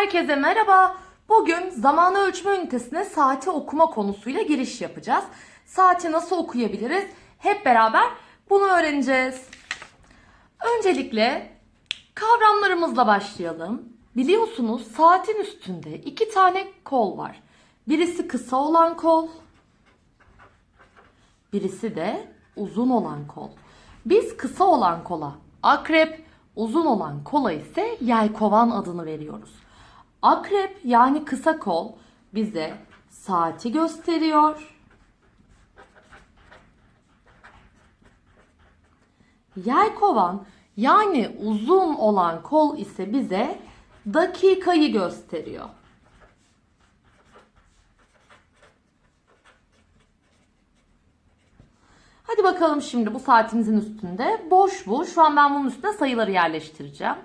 Herkese merhaba. Bugün zamanı ölçme ünitesine saati okuma konusuyla giriş yapacağız. Saati nasıl okuyabiliriz? Hep beraber bunu öğreneceğiz. Öncelikle kavramlarımızla başlayalım. Biliyorsunuz saatin üstünde iki tane kol var. Birisi kısa olan kol, birisi de uzun olan kol. Biz kısa olan kola akrep, uzun olan kola ise yelkovan adını veriyoruz. Akrep yani kısa kol bize saati gösteriyor. Yelkovan yani uzun olan kol ise bize dakikayı gösteriyor. Hadi bakalım şimdi bu saatimizin üstünde. Boş bu. Şu an ben bunun üstüne sayıları yerleştireceğim.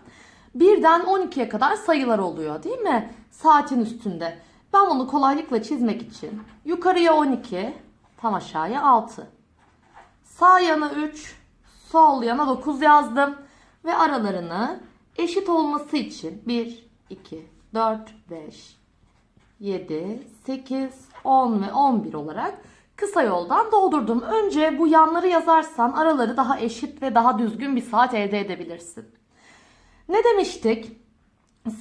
Birden 12'ye kadar sayılar oluyor değil mi? Saatin üstünde. Ben bunu kolaylıkla çizmek için yukarıya 12, tam aşağıya 6. Sağ yana 3, sol yana 9 yazdım. Ve aralarını eşit olması için 1, 2, 4, 5, 7, 8, 10 ve 11 olarak kısa yoldan doldurdum. Önce bu yanları yazarsan araları daha eşit ve daha düzgün bir saat elde edebilirsin. Ne demiştik?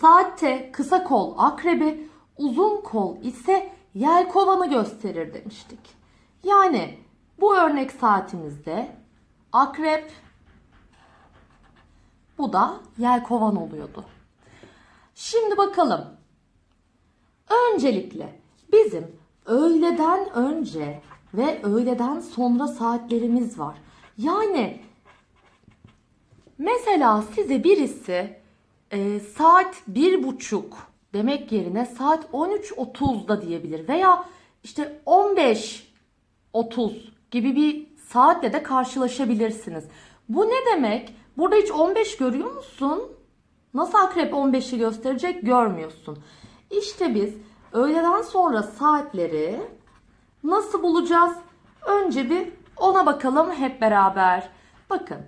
Saatte kısa kol akrebi, uzun kol ise yelkovanı gösterir demiştik. Yani bu örnek saatimizde akrep bu da yelkovan oluyordu. Şimdi bakalım. Öncelikle bizim öğleden önce ve öğleden sonra saatlerimiz var. Yani mesela size birisi e, saat bir buçuk demek yerine saat 13.30'da diyebilir veya işte 15.30 gibi bir saatle de karşılaşabilirsiniz. Bu ne demek? Burada hiç 15 görüyor musun? Nasıl akrep 15'i gösterecek görmüyorsun. İşte biz öğleden sonra saatleri nasıl bulacağız? Önce bir ona bakalım hep beraber. Bakın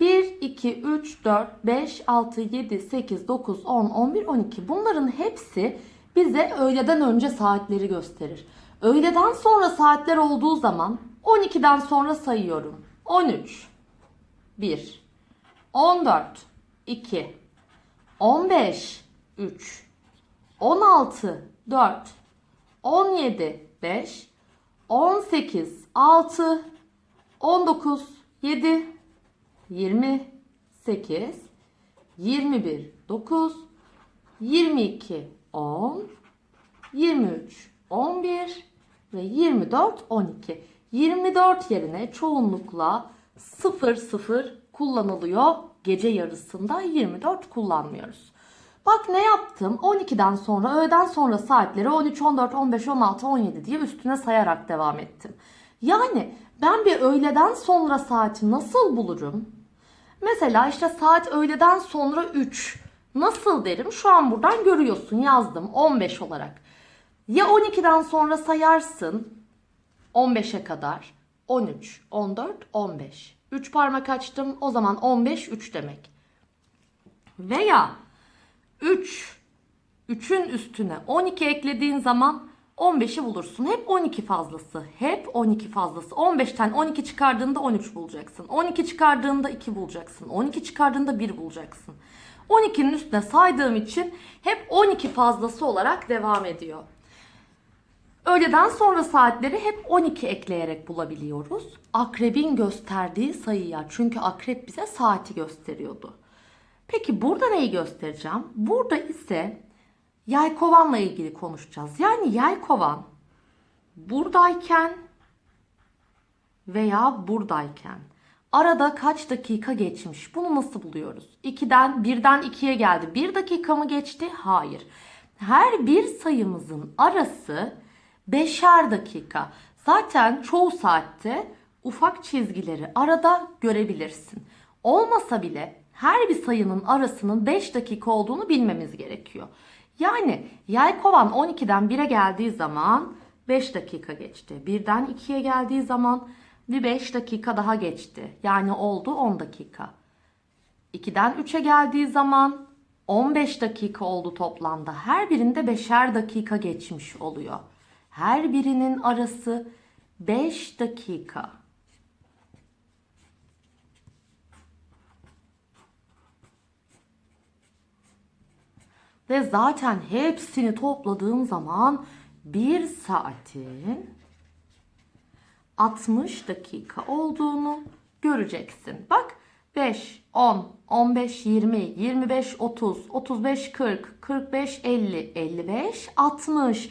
1, 2, 3, 4, 5, 6, 7, 8, 9, 10, 11, 12 bunların hepsi bize öğleden önce saatleri gösterir. Öğleden sonra saatler olduğu zaman 12'den sonra sayıyorum. 13, 1, 14, 2, 15, 3, 16, 4, 17, 5, 18, 6, 19, 7, 28, 21, 9, 22, 10, 23, 11 ve 24, 12. 24 yerine çoğunlukla 0, 0 kullanılıyor. Gece yarısında 24 kullanmıyoruz. Bak ne yaptım? 12'den sonra öğleden sonra saatleri 13, 14, 15, 16, 17 diye üstüne sayarak devam ettim. Yani ben bir öğleden sonra saati nasıl bulurum? Mesela işte saat öğleden sonra 3. Nasıl derim? Şu an buradan görüyorsun yazdım 15 olarak. Ya 12'den sonra sayarsın 15'e kadar 13, 14, 15. 3 parmak açtım o zaman 15 3 demek. Veya 3 3'ün üstüne 12 eklediğin zaman 15'i bulursun. Hep 12 fazlası. Hep 12 fazlası. 15'ten 12 çıkardığında 13 bulacaksın. 12 çıkardığında 2 bulacaksın. 12 çıkardığında 1 bulacaksın. 12'nin üstüne saydığım için hep 12 fazlası olarak devam ediyor. Öğleden sonra saatleri hep 12 ekleyerek bulabiliyoruz. Akrebin gösterdiği sayıya. Çünkü akrep bize saati gösteriyordu. Peki burada neyi göstereceğim? Burada ise yelkovanla ilgili konuşacağız. Yani yelkovan buradayken veya buradayken arada kaç dakika geçmiş? Bunu nasıl buluyoruz? 2'den 1'den 2'ye geldi. 1 dakika mı geçti? Hayır. Her bir sayımızın arası 5'er dakika. Zaten çoğu saatte ufak çizgileri arada görebilirsin. Olmasa bile her bir sayının arasının 5 dakika olduğunu bilmemiz gerekiyor. Yani yelkovan 12'den 1'e geldiği zaman 5 dakika geçti. 1'den 2'ye geldiği zaman bir 5 dakika daha geçti. Yani oldu 10 dakika. 2'den 3'e geldiği zaman 15 dakika oldu toplamda. Her birinde beşer dakika geçmiş oluyor. Her birinin arası 5 dakika. Ve zaten hepsini topladığım zaman 1 saatin 60 dakika olduğunu göreceksin. Bak 5, 10, 15, 20, 25, 30, 35, 40, 45, 50, 55, 60.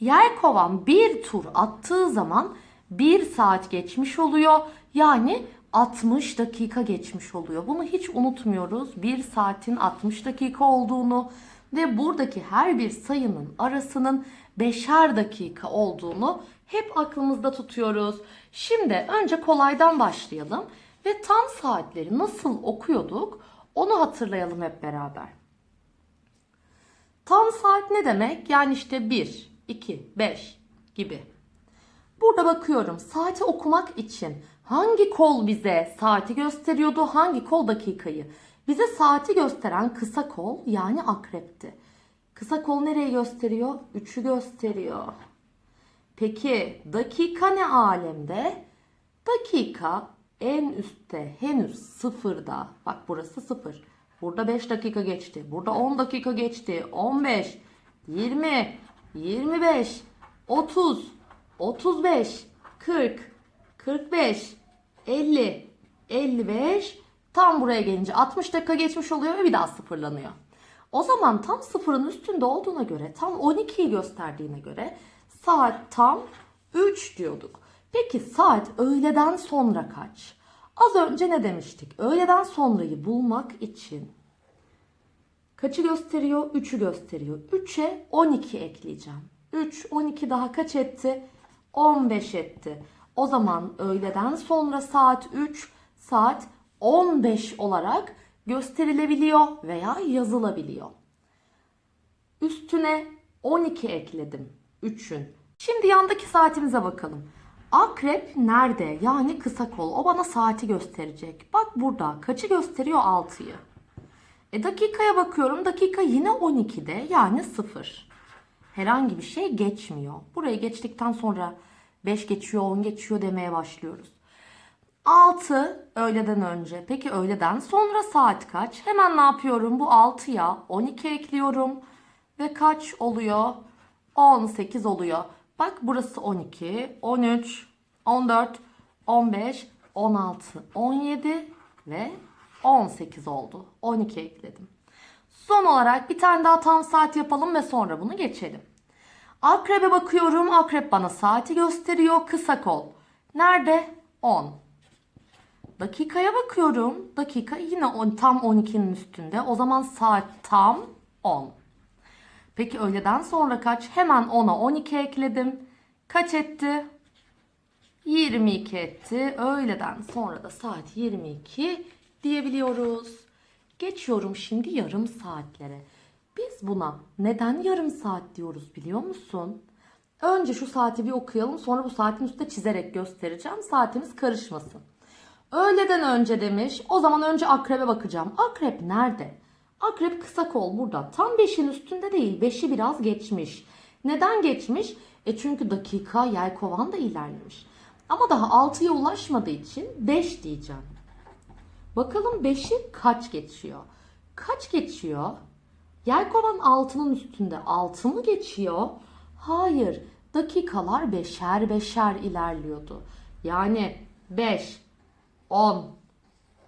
Yelkovan bir tur attığı zaman 1 saat geçmiş oluyor. Yani 60 dakika geçmiş oluyor. Bunu hiç unutmuyoruz. 1 saatin 60 dakika olduğunu ve buradaki her bir sayının arasının beşer dakika olduğunu hep aklımızda tutuyoruz. Şimdi önce kolaydan başlayalım ve tam saatleri nasıl okuyorduk onu hatırlayalım hep beraber. Tam saat ne demek? Yani işte 1, 2, 5 gibi. Burada bakıyorum saati okumak için hangi kol bize saati gösteriyordu, hangi kol dakikayı? Bize saati gösteren kısa kol yani akrepti. Kısa kol nereyi gösteriyor? 3'ü gösteriyor. Peki dakika ne alemde? Dakika en üstte henüz sıfırda. Bak burası sıfır. Burada 5 dakika geçti. Burada 10 dakika geçti. 15, 20, 25, 30, 35, 40, 45, 50, 55. Tam buraya gelince 60 dakika geçmiş oluyor ve bir daha sıfırlanıyor. O zaman tam sıfırın üstünde olduğuna göre, tam 12'yi gösterdiğine göre saat tam 3 diyorduk. Peki saat öğleden sonra kaç? Az önce ne demiştik? Öğleden sonrayı bulmak için kaçı gösteriyor? 3'ü gösteriyor. 3'e 12 ekleyeceğim. 3, 12 daha kaç etti? 15 etti. O zaman öğleden sonra saat 3, saat 15 olarak gösterilebiliyor veya yazılabiliyor. Üstüne 12 ekledim 3'ün. Şimdi yandaki saatimize bakalım. Akrep nerede? Yani kısa kol. O bana saati gösterecek. Bak burada. Kaçı gösteriyor? 6'yı. E dakikaya bakıyorum. Dakika yine 12'de. Yani 0. Herhangi bir şey geçmiyor. Burayı geçtikten sonra 5 geçiyor, 10 geçiyor demeye başlıyoruz. 6 öğleden önce. Peki öğleden sonra saat kaç? Hemen ne yapıyorum? Bu 6'ya 12 ekliyorum. Ve kaç oluyor? 18 oluyor. Bak burası 12, 13, 14, 15, 16, 17 ve 18 oldu. 12 ekledim. Son olarak bir tane daha tam saat yapalım ve sonra bunu geçelim. Akrebe bakıyorum. Akrep bana saati gösteriyor. Kısa kol. Nerede? 10. Dakikaya bakıyorum. Dakika yine on, tam 12'nin üstünde. O zaman saat tam 10. Peki öğleden sonra kaç? Hemen 10'a 12 ekledim. Kaç etti? 22 etti. Öğleden sonra da saat 22 diyebiliyoruz. Geçiyorum şimdi yarım saatlere. Biz buna neden yarım saat diyoruz biliyor musun? Önce şu saati bir okuyalım sonra bu saatin üstüne çizerek göstereceğim. Saatimiz karışmasın. Öğleden önce demiş. O zaman önce akrebe bakacağım. Akrep nerede? Akrep kısa kol burada. Tam 5'in üstünde değil. 5'i biraz geçmiş. Neden geçmiş? E çünkü dakika yelkovan da ilerlemiş. Ama daha 6'ya ulaşmadığı için 5 diyeceğim. Bakalım 5'i kaç geçiyor? Kaç geçiyor? Yelkovan 6'nın üstünde 6 mı geçiyor? Hayır. Dakikalar beşer beşer ilerliyordu. Yani 5, 10,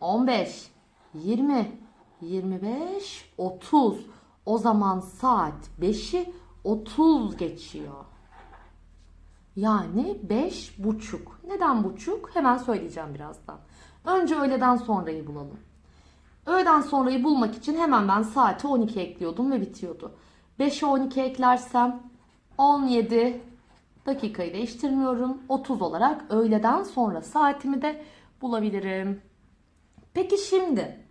15, 20, 25, 30. O zaman saat 5'i 30 geçiyor. Yani 5 buçuk. Neden buçuk? Hemen söyleyeceğim birazdan. Önce öğleden sonrayı bulalım. Öğleden sonrayı bulmak için hemen ben saati 12 ekliyordum ve bitiyordu. 5'e 12 eklersem 17 dakikayı değiştirmiyorum. 30 olarak öğleden sonra saatimi de bulabilirim. Peki şimdi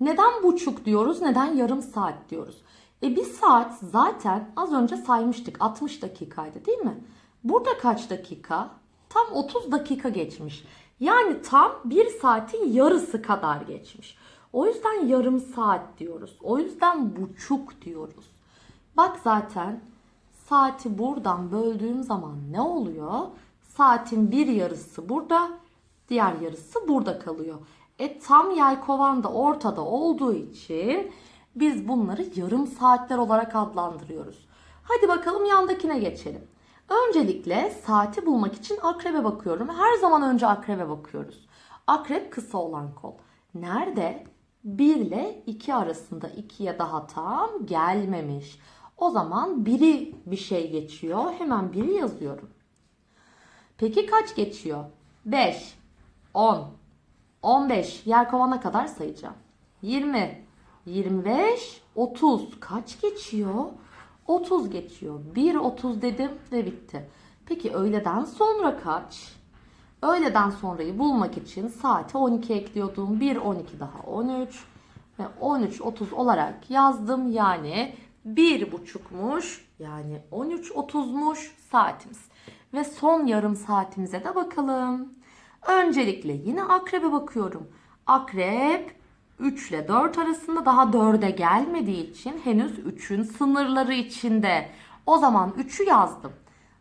neden buçuk diyoruz? Neden yarım saat diyoruz? E bir saat zaten az önce saymıştık 60 dakikaydı değil mi? Burada kaç dakika? Tam 30 dakika geçmiş. Yani tam bir saatin yarısı kadar geçmiş. O yüzden yarım saat diyoruz. O yüzden buçuk diyoruz. Bak zaten saati buradan böldüğüm zaman ne oluyor? Saatin bir yarısı burada, diğer yarısı burada kalıyor. E tam yelkovan da ortada olduğu için biz bunları yarım saatler olarak adlandırıyoruz. Hadi bakalım yandakine geçelim. Öncelikle saati bulmak için akrebe bakıyorum. Her zaman önce akrebe bakıyoruz. Akrep kısa olan kol. Nerede? 1 ile 2 arasında 2'ye daha tam gelmemiş. O zaman biri bir şey geçiyor. Hemen biri yazıyorum. Peki kaç geçiyor? 5, 10, 15 yer kovana kadar sayacağım. 20, 25, 30 kaç geçiyor? 30 geçiyor. 1 30 dedim ve bitti. Peki öğleden sonra kaç? Öğleden sonrayı bulmak için saate 12 ekliyordum. 1 12 daha 13 ve 13 30 olarak yazdım. Yani bir buçukmuş yani 13 30'muş saatimiz. Ve son yarım saatimize de bakalım. Öncelikle yine akrebe bakıyorum. Akrep 3 ile 4 arasında daha 4'e gelmediği için henüz 3'ün sınırları içinde. O zaman 3'ü yazdım.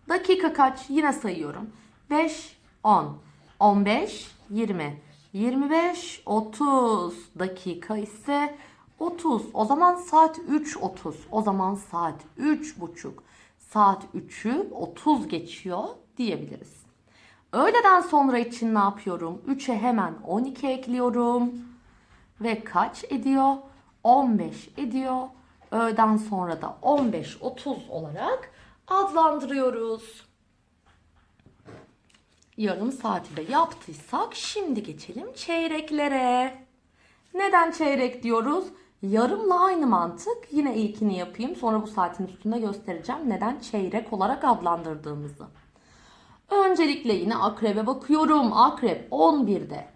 Dakika kaç? Yine sayıyorum. 5, 10, 15, 20, 25, 30 dakika ise 30. O zaman saat 3.30. O zaman saat 3.30. Saat 3'ü 30 geçiyor diyebiliriz. Öğleden sonra için ne yapıyorum? 3'e hemen 12 ekliyorum. Ve kaç ediyor? 15 ediyor. Öğleden sonra da 15-30 olarak adlandırıyoruz. Yarım saati de yaptıysak şimdi geçelim çeyreklere. Neden çeyrek diyoruz? Yarımla aynı mantık. Yine ilkini yapayım. Sonra bu saatin üstünde göstereceğim neden çeyrek olarak adlandırdığımızı. Öncelikle yine akrebe bakıyorum. Akrep 11'de.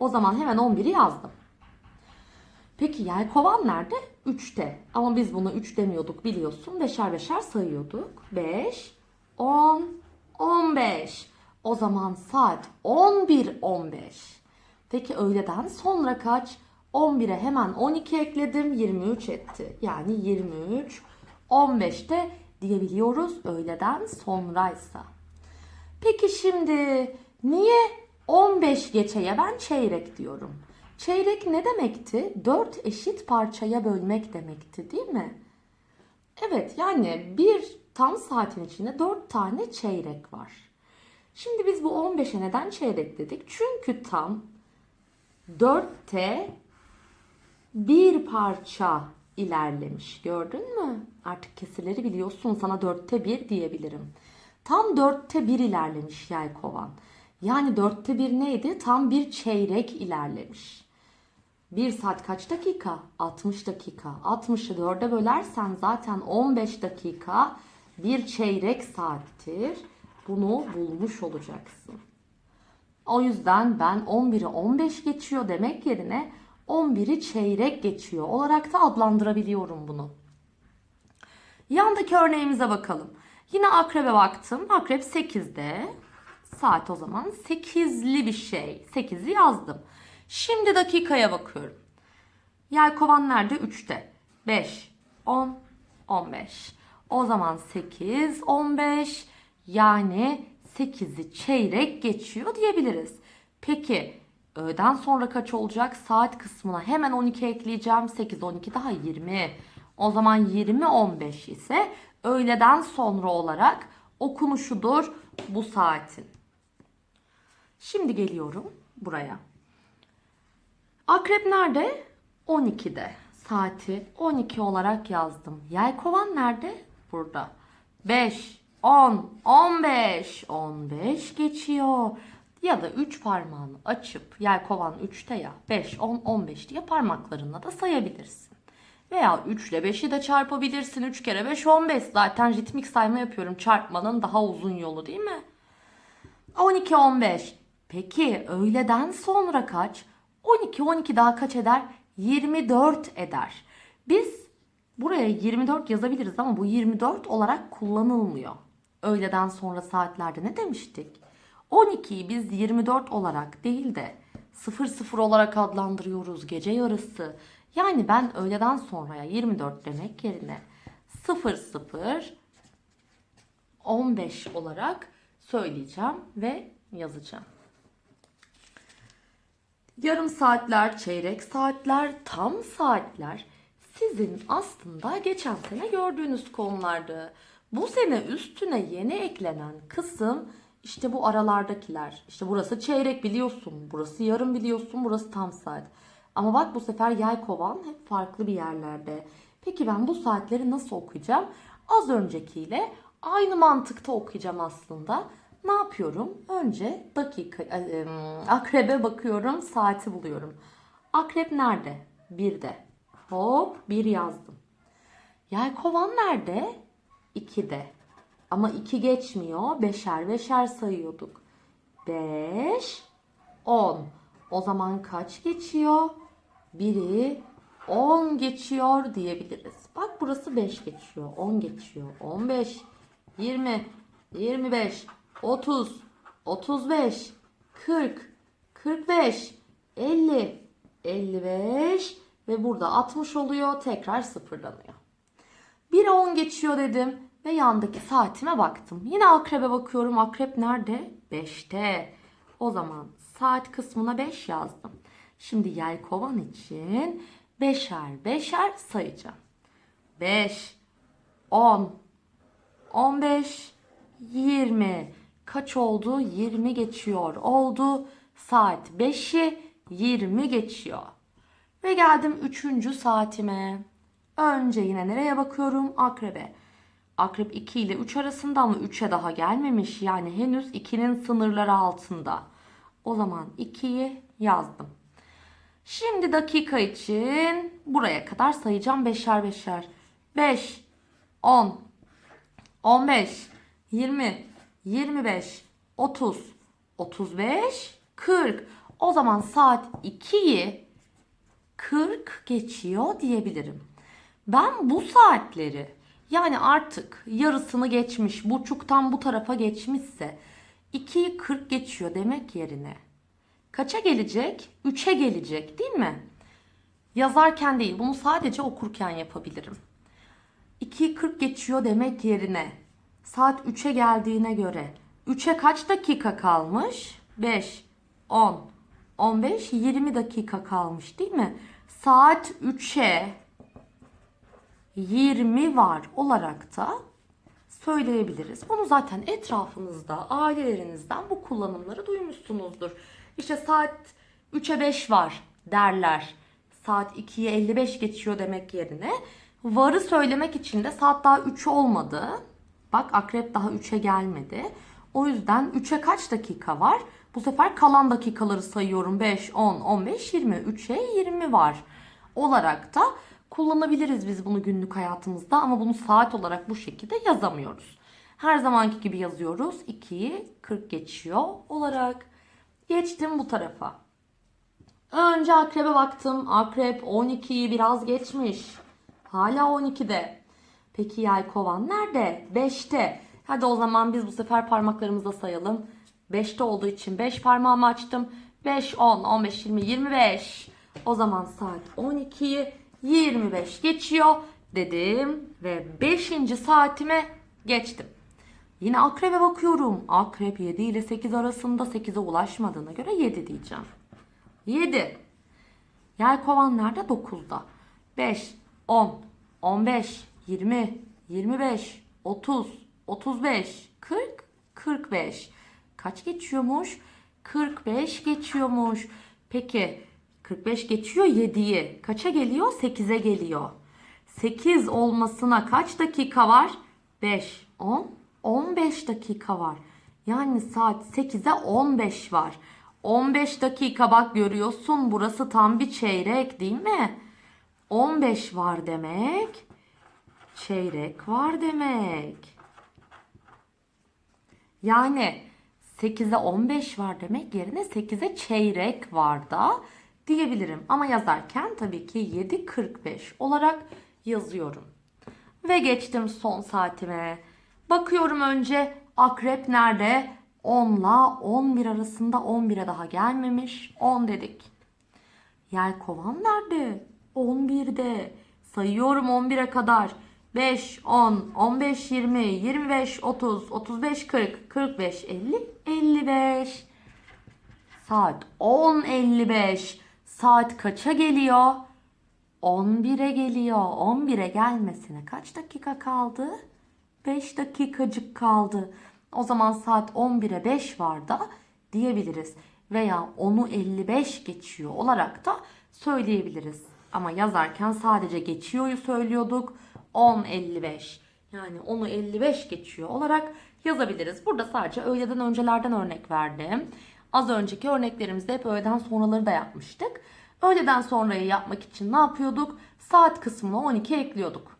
O zaman hemen 11'i yazdım. Peki yelkovan nerede? 3'te. Ama biz bunu 3 demiyorduk biliyorsun. Beşer beşer sayıyorduk. 5, 10, 15. O zaman saat 11.15. Peki öğleden sonra kaç? 11'e hemen 12 ekledim. 23 etti. Yani 23, 15'te diyebiliyoruz öğleden sonraysa. Peki şimdi niye 15 geçeye ben çeyrek diyorum? Çeyrek ne demekti? 4 eşit parçaya bölmek demekti değil mi? Evet yani bir tam saatin içinde 4 tane çeyrek var. Şimdi biz bu 15'e neden çeyrek dedik? Çünkü tam 4'te bir parça ilerlemiş. Gördün mü? Artık kesirleri biliyorsun. Sana 4'te 1 diyebilirim. Tam 4'te 1 ilerlemiş yelkovan. Yani 4'te 1 neydi? Tam bir çeyrek ilerlemiş. 1 saat kaç dakika? 60 dakika. 60'ı 4'e bölersen zaten 15 dakika bir çeyrek saattir. Bunu bulmuş olacaksın. O yüzden ben 11'i 15 geçiyor demek yerine 11'i çeyrek geçiyor olarak da adlandırabiliyorum bunu. Yandaki örneğimize bakalım. Yine akrebe baktım. Akrep 8'de. Saat o zaman 8'li bir şey. 8'i yazdım. Şimdi dakikaya bakıyorum. Yelkovan nerede? 3'te. 5, 10, 15. O zaman 8, 15 yani 8'i çeyrek geçiyor diyebiliriz. Peki öğleden sonra kaç olacak? Saat kısmına hemen 12 ekleyeceğim. 8, 12 daha 20. O zaman 20, 15 ise öğleden sonra olarak okunuşudur bu saatin. Şimdi geliyorum buraya. Akrep nerede? 12'de. Saati 12 olarak yazdım. Yelkovan nerede? Burada. 5, 10, 15. 15 geçiyor. Ya da 3 parmağını açıp yelkovan 3'te ya 5, 10, 15 diye parmaklarınla da sayabilirsin. Veya 3 ile 5'i de çarpabilirsin. 3 kere 5, 15. Zaten ritmik sayma yapıyorum. Çarpmanın daha uzun yolu değil mi? 12, 15. Peki öğleden sonra kaç? 12, 12 daha kaç eder? 24 eder. Biz buraya 24 yazabiliriz ama bu 24 olarak kullanılmıyor. Öğleden sonra saatlerde ne demiştik? 12'yi biz 24 olarak değil de 00 olarak adlandırıyoruz gece yarısı. Yani ben öğleden sonraya 24 demek yerine 00 15 olarak söyleyeceğim ve yazacağım. Yarım saatler, çeyrek saatler, tam saatler sizin aslında geçen sene gördüğünüz konulardı. Bu sene üstüne yeni eklenen kısım işte bu aralardakiler. İşte burası çeyrek biliyorsun, burası yarım biliyorsun, burası tam saat. Ama bak bu sefer yay kovan hep farklı bir yerlerde. Peki ben bu saatleri nasıl okuyacağım? Az öncekiyle aynı mantıkta okuyacağım aslında. Ne yapıyorum? Önce dakika, e, akrebe bakıyorum, saati buluyorum. Akrep nerede? Birde. Hop bir yazdım. Yelkovan nerede? 2'de. Ama 2 geçmiyor. Beşer beşer sayıyorduk. 5, 10. O zaman kaç geçiyor? Biri 10 geçiyor diyebiliriz. Bak burası 5 geçiyor. 10 geçiyor. 15, 20, 25, 30, 35, 40, 45, 50, 55 ve burada 60 oluyor. Tekrar sıfırlanıyor. 1'e 10 geçiyor dedim ve yandaki saatime baktım. Yine akrebe bakıyorum. Akrep nerede? 5'te. O zaman saat kısmına 5 yazdım. Şimdi yelkovan için beşer beşer sayacağım. 5, 10, 15, 20. Kaç oldu? 20 geçiyor. Oldu. Saat 5'i 20 geçiyor. Ve geldim 3. saatime. Önce yine nereye bakıyorum? Akrebe. Akrep 2 ile 3 arasında ama 3'e daha gelmemiş. Yani henüz 2'nin sınırları altında. O zaman 2'yi yazdım. Şimdi dakika için buraya kadar sayacağım beşer beşer. 5, 10, 15, 20, 25, 30, 35, 40. O zaman saat 2'yi 40 geçiyor diyebilirim. Ben bu saatleri yani artık yarısını geçmiş, buçuktan bu tarafa geçmişse 2'yi 40 geçiyor demek yerine kaça gelecek? 3'e gelecek değil mi? Yazarken değil bunu sadece okurken yapabilirim. 2'yi 40 geçiyor demek yerine saat 3'e geldiğine göre 3'e kaç dakika kalmış? 5, 10, 15, 20 dakika kalmış değil mi? Saat 3'e 20 var olarak da söyleyebiliriz. Bunu zaten etrafınızda, ailelerinizden bu kullanımları duymuşsunuzdur. İşte saat 3'e 5 var derler. Saat 2'ye 55 geçiyor demek yerine varı söylemek için de saat daha 3 olmadı. Bak akrep daha 3'e gelmedi. O yüzden 3'e kaç dakika var? Bu sefer kalan dakikaları sayıyorum. 5, 10, 15, 20. 3'e 20 var. Olarak da kullanabiliriz biz bunu günlük hayatımızda ama bunu saat olarak bu şekilde yazamıyoruz. Her zamanki gibi yazıyoruz. 2'yi 40 geçiyor olarak. Geçtim bu tarafa. Önce akrebe baktım. Akrep 12'yi biraz geçmiş. Hala 12'de. Peki yelkovan nerede? 5'te. Hadi o zaman biz bu sefer parmaklarımızla sayalım. 5'te olduğu için 5 parmağımı açtım. 5, 10, 15, 20, 25. O zaman saat 12'yi 25 geçiyor dedim ve 5. saatime geçtim. Yine akrebe bakıyorum. Akrep 7 ile 8 arasında 8'e ulaşmadığına göre 7 diyeceğim. 7. Yelkovan nerede? 9'da. 5, 10, 15, 20, 25, 30, 35, 40, 45. Kaç geçiyormuş? 45 geçiyormuş. Peki 45 geçiyor 7'yi. Kaça geliyor? 8'e geliyor. 8 olmasına kaç dakika var? 5, 10, 15 dakika var. Yani saat 8'e 15 var. 15 dakika bak görüyorsun burası tam bir çeyrek değil mi? 15 var demek. Çeyrek var demek. Yani 8'e 15 var demek yerine 8'e çeyrek var da diyebilirim. Ama yazarken tabii ki 7.45 olarak yazıyorum. Ve geçtim son saatime. Bakıyorum önce akrep nerede? 10 ile 11 arasında 11'e daha gelmemiş. 10 dedik. Yelkovan nerede? 11'de. Sayıyorum 11'e kadar. 5, 10, 15, 20, 25, 30, 35, 40, 45, 50, 55. Saat 10.55. Saat kaça geliyor? 11'e geliyor. 11'e gelmesine kaç dakika kaldı? 5 dakikacık kaldı. O zaman saat 11'e 5 var da diyebiliriz. Veya 10'u 55 geçiyor olarak da söyleyebiliriz. Ama yazarken sadece geçiyor'yu söylüyorduk. 10.55 yani 10'u 55 geçiyor olarak yazabiliriz. Burada sadece öğleden öncelerden örnek verdim. Az önceki örneklerimizde hep öğleden sonraları da yapmıştık. Öğleden sonrayı yapmak için ne yapıyorduk? Saat kısmına 12 ekliyorduk.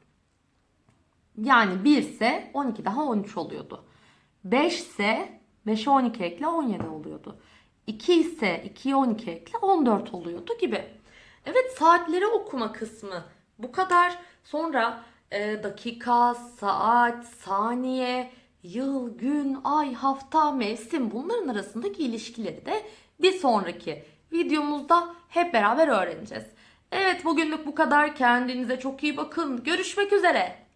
Yani 1 ise 12 daha 13 oluyordu. 5 ise 5'e 12 ekle 17 oluyordu. 2 ise 2'ye 12 ekle 14 oluyordu gibi. Evet saatleri okuma kısmı bu kadar. Sonra e, dakika, saat, saniye, yıl, gün, ay, hafta, mevsim bunların arasındaki ilişkileri de bir sonraki videomuzda hep beraber öğreneceğiz. Evet bugünlük bu kadar. Kendinize çok iyi bakın. Görüşmek üzere.